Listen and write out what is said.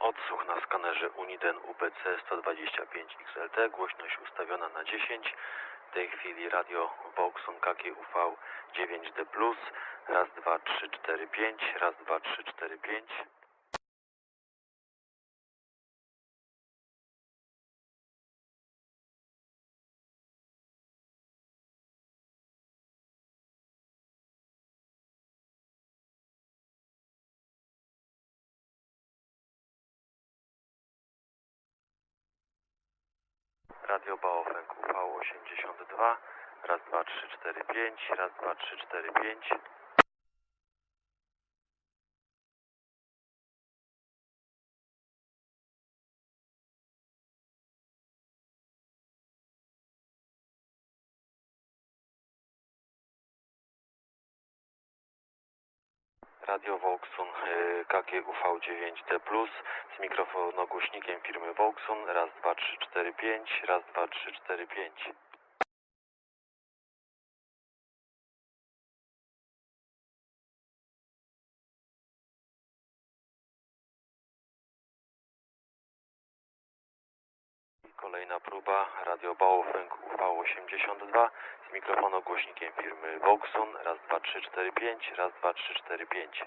Odsłuch na skanerze Uniden UBC 125 XLT, głośność ustawiona na 10. W tej chwili radio Voxon KGUV 9D+, raz, dwa, trzy, cztery, pięć, raz, dwa, trzy, cztery, pięć. Radio Bałofęk UV 82, raz, dwa, trzy, cztery, pięć, raz, dwa, trzy, cztery, pięć. Radio Voxun y, KGUV 9D+, z mikrofonogłośnikiem firmy Voxun, raz, dwa, trzy, cztery, pięć, raz, dwa, trzy, cztery, pięć. Kolejna próba, Radio Bałofęk UV82 z mikrofonogłośnikiem firmy Voxun, raz, dwa, trzy, cztery, pięć, raz, dwa, trzy, cztery, pięć.